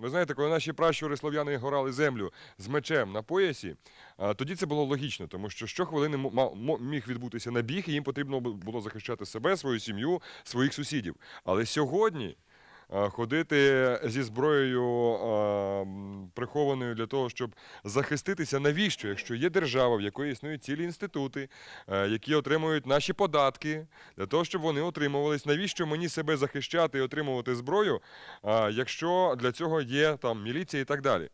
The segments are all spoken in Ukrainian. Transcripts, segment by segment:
Ви знаєте, коли наші пращури слов'яни горали землю з мечем на поясі, тоді це було логічно, тому що щохвилини міг відбутися набіг, і їм потрібно було захищати себе, свою сім'ю, своїх сусідів. Але сьогодні ходити зі зброєю прихованою для того, щоб захиститися, навіщо? Якщо є держава, в якої існують цілі інститути, е, які отримують наші податки, для того, щоб вони отримувались, навіщо мені себе захищати і отримувати зброю, якщо для цього є там міліція і так далі.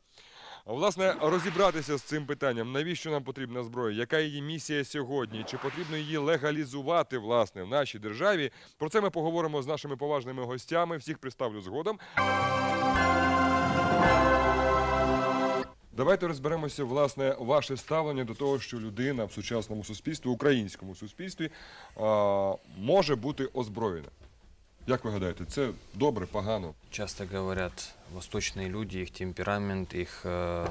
Власне, розібратися з цим питанням, навіщо нам потрібна зброя, яка її місія сьогодні, чи потрібно її легалізувати власне в нашій державі. Про це ми поговоримо з нашими поважними гостями. Всіх представлю згодом. Давайте розберемося, власне, ваше ставлення до того, що людина в сучасному суспільстві, українському суспільстві, може бути озброєна. Як ви гадаєте, це добре, погано? Часто говорят восточные люди, их темперамент, их э,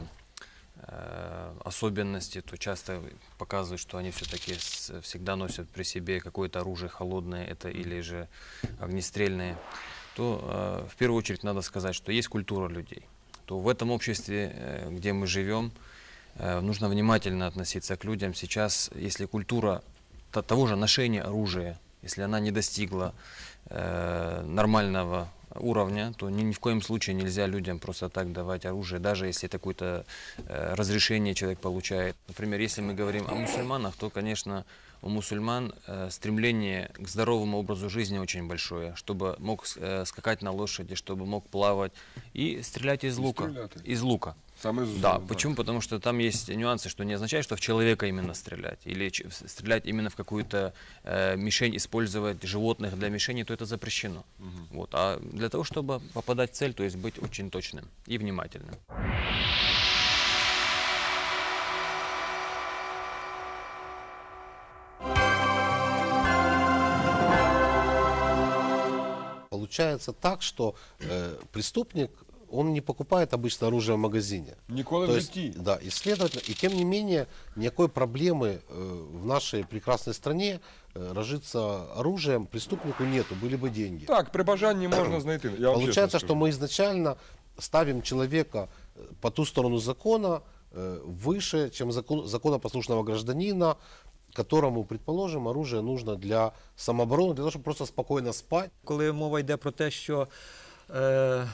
э, особенности, то часто показывают, что они все-таки всегда носят при себе какое-то оружие холодное, это или же огнестрельное, то э, в первую очередь надо сказать, что есть культура людей. То в этом обществе, э, где мы живем, э, нужно внимательно относиться к людям. Сейчас, если культура то- того же ношения оружия, если она не достигла э, нормального уровня, то ни, ни в коем случае нельзя людям просто так давать оружие, даже если это какое-то э, разрешение человек получает. Например, если мы говорим о мусульманах, то, конечно, у мусульман э, стремление к здоровому образу жизни очень большое, чтобы мог с- э, скакать на лошади, чтобы мог плавать и стрелять из И лука. стрелять. Из лука. Саме з- Да, так. почему? Потому что там есть нюансы, что не означает, что в человека именно стрелять. Или ч- в- стрелять именно в какую-то э, мишень, использовать животных для мишени, то это запрещено. Вот. А для того, чтобы попадать в цель, то есть быть очень точным и внимательным. Получается так, что э, преступник, он не покупает обычно оружие в магазине. Ніколи в То есть, житті. да, и следовательно, и тем не менее, никакой проблемы э, в нашей прекрасной стране э, разжиться оружием преступнику нету, были бы деньги. Так, при бажанні можна знайти. Я вам Получается, чесно что скажу. мы изначально ставим человека э, по ту сторону закона э, выше, чем закон, законопослушного гражданина, которому, предположим, оружие нужно для самообороны, для того, чтобы просто спокойно спать. Коли мова йде про те, що е,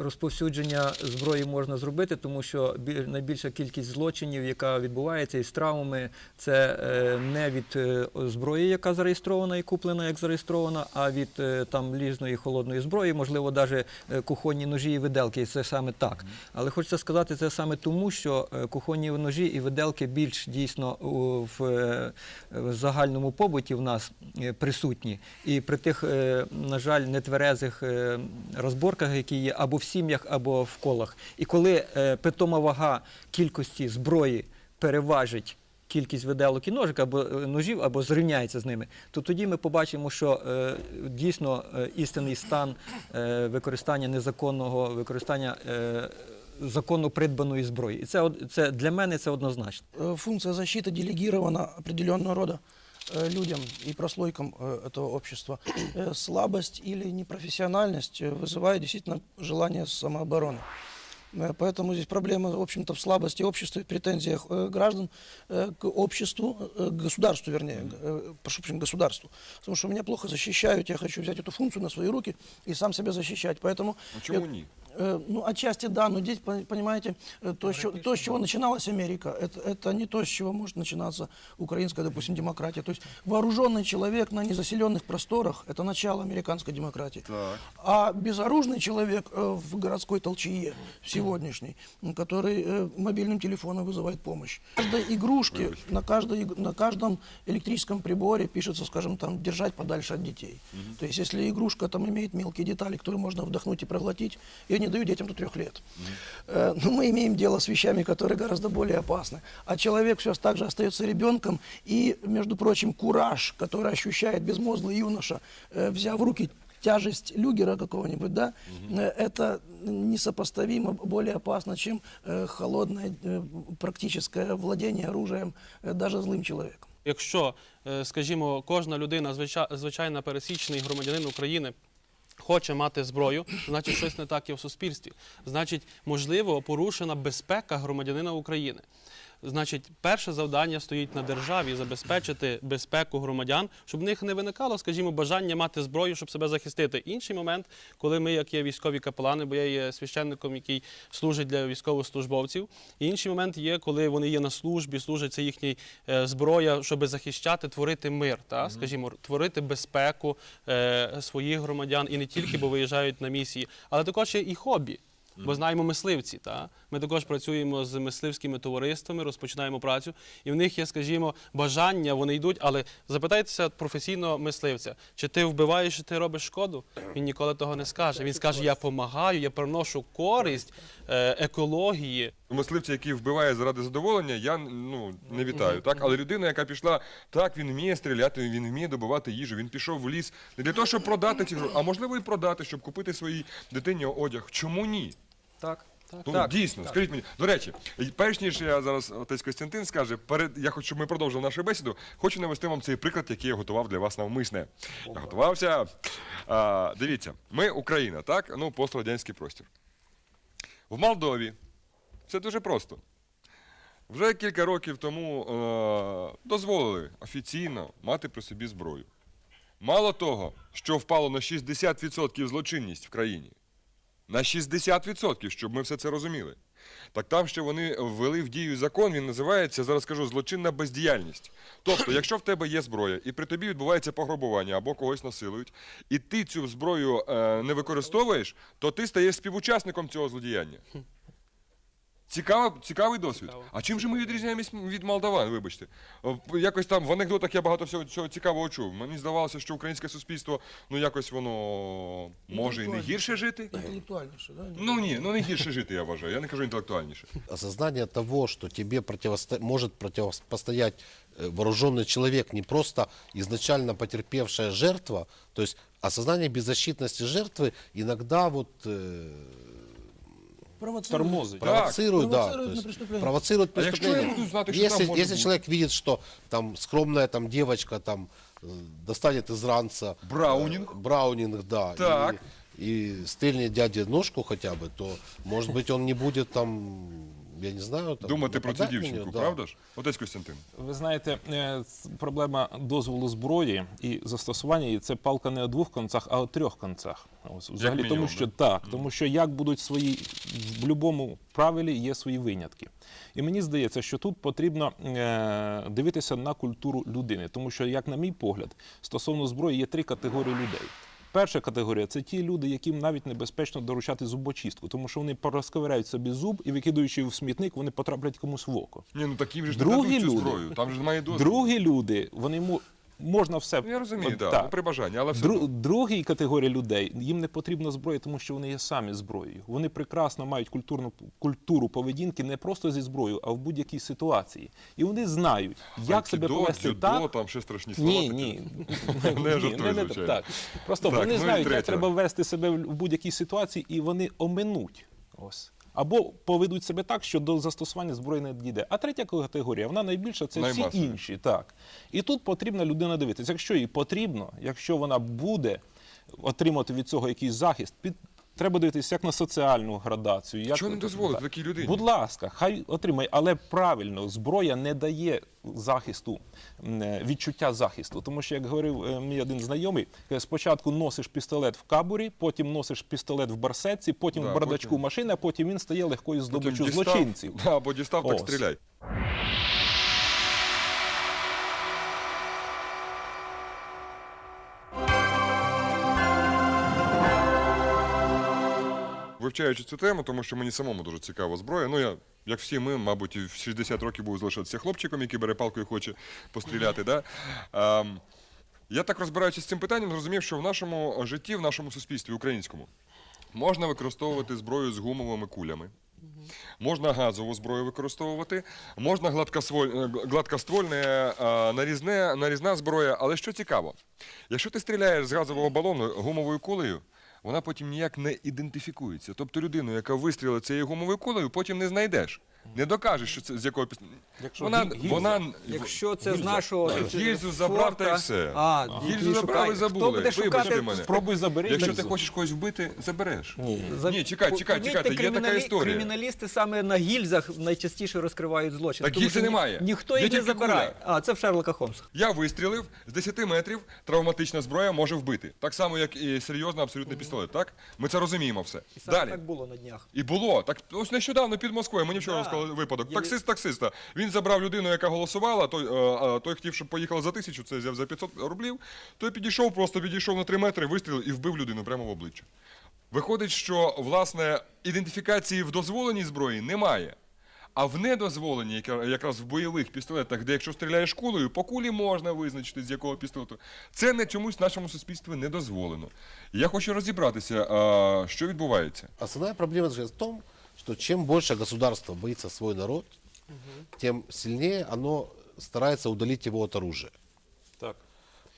розповсюдження зброї можна зробити, тому що найбільша кількість злочинів, яка відбувається із травмами, це е, не від е, зброї, яка зареєстрована і куплена як зареєстрована, а від е, там різної холодної зброї, можливо, навіть кухонні ножі і виделки. Це саме так. Але хочеться сказати це саме тому, що кухонні ножі і виделки більш дійсно в, загальному побуті в нас присутні. І при тих, на жаль, нетверезих розборках, які є або в сім'ях, або в колах. І коли е, питома вага кількості зброї переважить кількість виделок і ножик або е, ножів, або зрівняється з ними, то тоді ми побачимо, що е, дійсно е, істинний стан е, використання незаконного використання е, законно придбаної зброї. І це, од- це для мене це однозначно. Э, функция защиты делегирована определенного рода э, Людям и прослойкам э, этого общества. Э, Слабость или непрофессиональность э, вызывает действительно желание самообороны. Э, Поэтому здесь проблема, в общем-то, в слабости общества и претензиях э, граждан э, к обществу, э, к государству, вернее, э, прошу прощения, государству. Потому что меня плохо защищают, я хочу взять эту функцию на свои руки и сам себя защищать. Поэтому Ну, чому я- ні? Э, Ну, отчасти да, но здесь, пон- понимаете, э, то, с чего- то, с чего начиналась Америка, это, это не то, с чего может начинаться украинская, допустим, демократия. То есть вооруженный человек на незаселенных просторах – это начало американской демократии. Так. А безоружный человек э, в городской толчее, сегодняшний, м, который мобильным телефоном вызывает помощь. На каждой игрушке, на, каждой, на каждом электрическом приборе пишется, скажем, там, держать подальше от детей. То есть, если игрушка там имеет мелкие детали, которые можно вдохнуть и проглотить, не даю детям до трех лет. Э, Но мы имеем дело с вещами, которые гораздо более опасны. А человек все так же остается ребенком. И, между прочим, кураж, который ощущает безмозглый юноша, э, взяв в руки тяжесть люгера какого-нибудь, да, э, это несопоставимо более опасно, чем э, холодное э, практическое владение оружием э, даже злым человеком. Якщо, е, скажімо, кожна людина, звича- звичайна пересічний громадянин України хоче мати зброю, значить щось не так є в суспільстві. Значить, можливо, порушена безпека громадянина України. Значить, перше завдання стоїть на державі забезпечити безпеку громадян, щоб в них не виникало, скажімо, бажання мати зброю, щоб себе захистити. Інший момент, коли ми, як є військові капелани, бо я є священником, який служить для військовослужбовців. І інший момент є, коли вони є на службі, служать це їхня е, зброя, щоб захищати, творити мир, та скажімо, творити безпеку е, своїх громадян і не тільки, бо виїжджають на місії, але також є і хобі. Бо знаємо мисливці. Та? Ми також працюємо з мисливськими товариствами, розпочинаємо працю, і в них є, скажімо, бажання, вони йдуть, але запитайтеся професійного мисливця, чи ти вбиваєш, чи ти робиш шкоду? Він ніколи того не скаже. Він скаже: Я допомагаю, я приношу користь е, екології. Мисливця, який вбиває заради задоволення, я ну не вітаю. Так, але людина, яка пішла, так він вміє стріляти, він вміє добувати їжу. Він пішов в ліс не для того, щоб продати ці гроші, а можливо і продати, щоб купити своїй дитині одяг. Чому ні? Так. Ну, Так, дійсно, скажіть мені. До речі, перш ніж я зараз отець Костянтин скаже, перед я хочу, щоб ми продовжили нашу бесіду. Хочу навести вам цей приклад, який я готував для вас навмисне. Я готувався. А, дивіться, ми Україна, так? Ну, пострадянський простір. В Молдові це дуже просто. Вже кілька років тому е, дозволили офіційно мати при собі зброю. Мало того, що впало на 60% злочинність в країні. На 60%, щоб ми все це розуміли. Так там що вони ввели в дію закон, він називається, зараз скажу, злочинна бездіяльність. Тобто, якщо в тебе є зброя, і при тобі відбувається пограбування або когось насилують, і ти цю зброю е, не використовуєш, то ти стаєш співучасником цього злодіяння. Цікава, цікавий досвід. Цікаво. А чим же ми відрізняємось від молдаван, вибачте? О, Якось там в анекдотах я багато всього цього цікавого чув. Мені здавалося, що українське суспільство, ну якось воно може і не гірше жити. Интеллектуальнейше, да? Ну ні, ну не гірше жити, я вважаю. Я не кажу інтелектуальніше. осознание того, что тебе противосто- может противостоять э, вооруженный человек, не просто изначально потерпевшая жертва, то есть осознание беззащитности жертвы иногда вот э, Провоцирует. Тормозить. провоцирует, да, провоцирует то на есть преступление. провоцирует А якщо я преступление. буду знати, що там Если, може если бути? человек видит, что там скромная там девочка там э, достанет из ранца Браунинг. э, браунинг, да, Так. и, и стрельнет дяде ножку хотя бы, то может быть он не будет там, я не знаю, там, Думати про цю нападать на дівчинку, да. правда ж? Отець Костянтин. Ви знаєте, е, проблема дозволу зброї і застосування її це палка не о двох концах, а о трьох концах. Ось, взагалі, мінімум, тому що да? так, тому що як будуть свої в будь-якому правилі є свої винятки. І мені здається, що тут потрібно е, дивитися на культуру людини, тому що, як на мій погляд, стосовно зброї є три категорії людей. Перша категорія це ті люди, яким навіть небезпечно доручати зубочистку, тому що вони порозковиряють собі зуб і викидуючи в смітник, вони потраплять комусь в око. Ні, ну такі вже ж Другі не дадуть цю люди. зброю. Там же немає досвіду. Другі люди, вони мо- можна все. Я розумію, да, так. при бажанні, але все. Дру, одно. другій категорії людей їм не потрібна зброя, тому що вони є самі зброєю. Вони прекрасно мають культурну культуру поведінки не просто зі зброєю, а в будь-якій ситуації. І вони знають, як себе Айкідо, повести дзюдо, так. там ще страшні слова. Ні, такі. ні. Не Ні, жартую, не звичайно. так. Просто Так, вони ну і знають, як треба вести себе в в будь-якій ситуації, і вони оминуть. Ось. Або поведуть себе так, що до застосування зброї не дійде. А третя категорія, вона найбільша, це всі Наймасові. інші. Так. І тут потрібна людина дивитися. Якщо їй потрібно, якщо вона буде отримати від цього якийсь захист, під... треба дивитися як на соціальну градацію. Як... Чого не дозволити такій людині? Будь ласка, хай отримає, але правильно, зброя не дає захисту, е, відчуття захисту. Тому що, як говорив е, мій один знайомий, спочатку носиш пістолет в кабурі, потім носиш пістолет в барсетці, потім Да, в бардачку потім- машини, а потім він стає легкою Потім здобиччю злочинців. да, Або дістав, так Ось. стріляй. Вивчаючи цю тему, тому що мені самому дуже цікава зброя. Ну, я, як всі ми, мабуть, в 60 років буду залишатися хлопчиком, який бере палку і хоче постріляти. Да? Ем, я так розбираючись з цим питанням, зрозумів, що в нашому житті, в нашому суспільстві українському, можна використовувати зброю з гумовими кулями. Можна газову зброю використовувати, можна е, гладкоствольне, е, нарізне, нарізна зброя. Але що цікаво, якщо ти стріляєш з газового балону гумовою кулею, вона потім ніяк не ідентифікується. Тобто людину, яка вистрілила цією гумовою кулею, потім не знайдеш. Не докажеш, що це з якого пістолета. Якщо Вона, гі- гільза. вона Якщо це з нашого Гільзу забрав та й форта- все. А, Гільзу забрали, шукає. забули. Хто буде Вибачте шукати мене. Спробуй забери. Якщо ти хочеш когось вбити, забереш. Ні. За- Ні, чекай, чекай, Помітьте, чекайте, є така криміналі- історія. Криміналісти саме на гільзах найчастіше розкривають злочин. Так гільзи немає. Ніхто Є їх не тільки забирає. куля. А, це в Шерлока Холмса. Я вистрілив з 10 метрів, травматична зброя може вбити. Так само, як і серйозний абсолютний пістолет. Так? Ми це розуміємо все. І саме Далі. так було на днях. І було. Так ось нещодавно під Москвою. Мені вчора Да. Розказали випадок. Таксист таксиста. Він забрав людину, яка голосувала. Той, е, той хотів, щоб поїхала за тисячу, це взяв за 500 рублів. Той підійшов, просто підійшов на 3 метри, вистрілив і вбив людину прямо в обличчя. Виходить, що власне ідентифікації в дозволеній зброї немає. А в недозволеній, якраз в бойових пістолетах, де якщо стріляєш кулею, по кулі можна визначити, з якого пістолету. Це не чомусь в нашому суспільстві не дозволено. Я хочу розібратися, що відбувається. Основная проблема в том, что чем больше государство боится свой народ, тем сильнее оно старается удалить его от оружия. Так.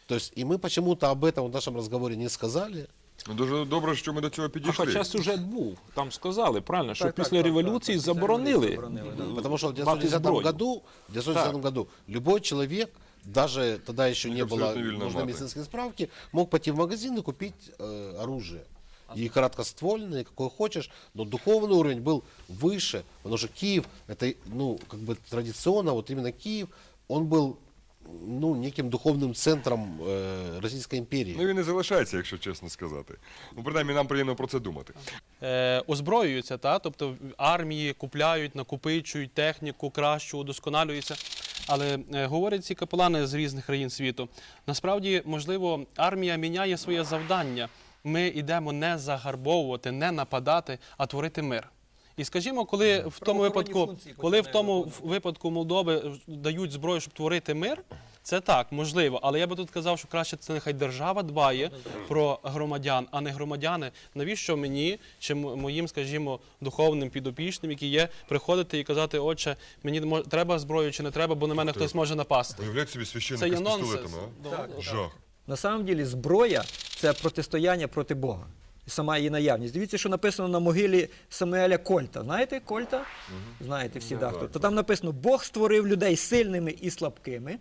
То есть, и мы почему-то об этом в нашем разговоре не сказали. Ну, дуже добре, що ми до цього А підійшли. хоча сюжет був, там сказали правильно, що Так, так, після так, революції так, так, після заборонили. революції заборонили, Потому что в мати 1910 зброю. году, в 1910 году любой человек, даже тогда еще не было абсолютно вильно нужной маты. медицинской справки, мог пойти в магазин и купить э, оружие. И короткоствольное, и какое хочешь, но духовный уровень был выше, потому что Киев, это, ну, как бы традиционно, вот именно Киев, он был, ну, неким духовным центром э, Российской империи. Ну він не залишається, якщо чесно сказати. Ну, принаймні, нам приємно про це думати. е, озброюються, та? тобто в армії купляють, накопичують техніку кращу, удосконалюються. Але е, говорять ці капелани з різних країн світу. Насправді, можливо, армія міняє своє завдання. Ми йдемо не загарбовувати, не нападати, а творити мир. І скажімо, коли в тому випадку, функції коли в тому виконувати. випадку Молдови дають зброю, щоб творити мир, це так, можливо. Але я би тут казав, що краще це нехай держава дбає про громадян, а не громадяни. Навіщо мені чи моїм, скажімо, духовним підопічним, які є, приходити і казати, отче, мені треба зброю чи не треба, бо на мене хтось може напасти. Уявляєте собі Це священника з пістолетами, а? Жах. На самом деле зброя це протистояння проти Бога. І Сама її наявність. Дивіться, що написано на могилі Самуеля Кольта. Знаєте Кольта? Знаєте всі, да, хто. То там написано: Бог створив людей сильними і слабкими.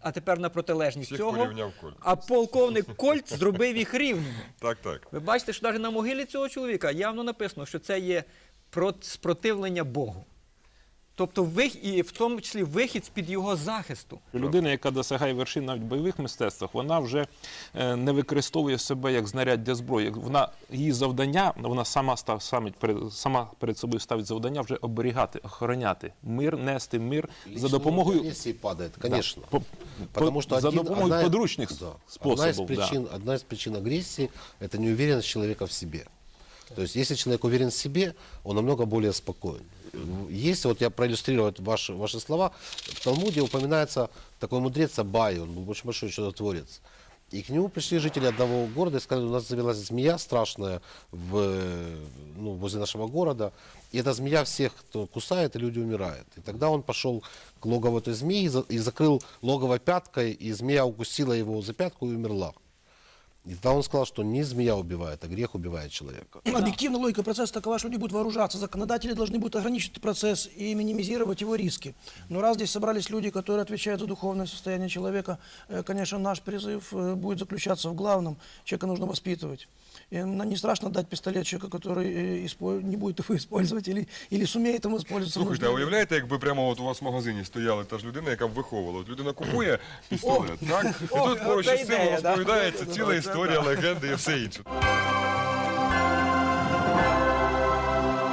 А тепер на протилежність Всіх цього. Кольт. А полковник Кольт зробив їх рівними. Так, так. Ви бачите, що навіть на могилі цього чоловіка явно написано, що це є спротивлення Богу. Тобто вих, і в тому числі вихід з-під його захисту. Людина, яка досягає вершин навіть в бойових мистецтвах, вона вже е, не використовує себе як знаряддя зброї. Вона її завдання, вона сама став самить перед сама перед собою ставить завдання вже оберігати, охороняти мир, нести мир за допомогою падает, конечно. по- Потому по- что за один- допомогою одна- подручних да, способів. Одна из, да. причин, одна из причин агрессии – это неуверенность человека в себе. То есть, если человек уверен в себе, он намного более спокоен. Если, вот я проиллюстрирую вот ваши, ваши слова, в Талмуде упоминается такой мудрец Абай, он был очень большой чудотворец. И к нему пришли жители одного города и сказали, у нас завелась змея страшная в, ну, возле нашего города. И эта змея всех, кто кусает, и люди умирают. И тогда он пошел к логову этой змеи и закрыл логово пяткой, и змея укусила его за пятку и умерла. И тогда он сказал, что не змея убивает, а грех убивает человека. Объективная логика процесса такова, что люди будут вооружаться. Законодатели должны будут ограничить процесс и минимизировать его риски. Но раз здесь собрались люди, которые отвечают за духовное состояние человека, э, конечно, наш призыв э, будет заключаться в главном. Человека нужно воспитывать. И нам не страшно дать пистолет человеку, который э, испо- не будет его использовать или, или сумеет им воспользоваться. в Слухайте, а нужное уявляєте, якби прямо от у вас в магазині стояла та ж людина, яка б виховувала. От людина купує пістолет, так? І О, тут поруч оце із цим ідея, да. розповідається Ну, ціла це історія, легенди і все інше.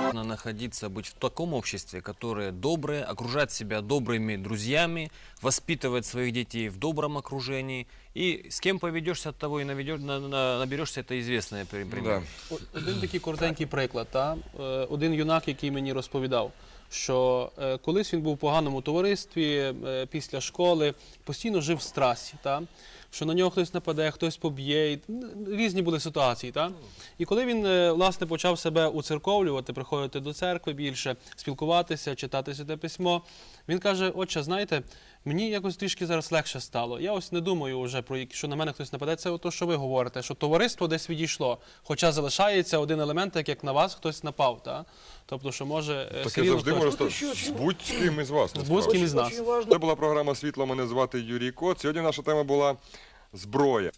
Нужно находиться, быть в таком обществе, которое доброе, окружать себя добрыми друзьями, воспитывать своих детей в добром окружении. И с кем поведешься, от того и наведешь, на- на- наберешься, это известное при- пример. Да. О- Один такий коротенький приклад. Та? Е, Один юнак, який мені розповідав, що е, колись він був в поганому товаристві е, після школи, постійно жив в страсі. Та? Що на нього хтось нападе, хтось поб'є. Різні були ситуації. Та? І коли він е, власне почав себе уцерковлювати, приходити до церкви більше, спілкуватися, читати святе письмо, він каже: Отче, знаєте, мені якось трішки зараз легше стало. Я ось не думаю вже про які- що на мене хтось нападе. Це то, що ви говорите, що товариство десь відійшло. Хоча залишається один елемент, так як на вас хтось напав. Та? Тобто, що може е, Таке завжди може стати з будь-ким із вас. з будь-ким із нас. Це була програма Світло. Мене звати Юрій Кот. Сьогодні наша тема була зброя.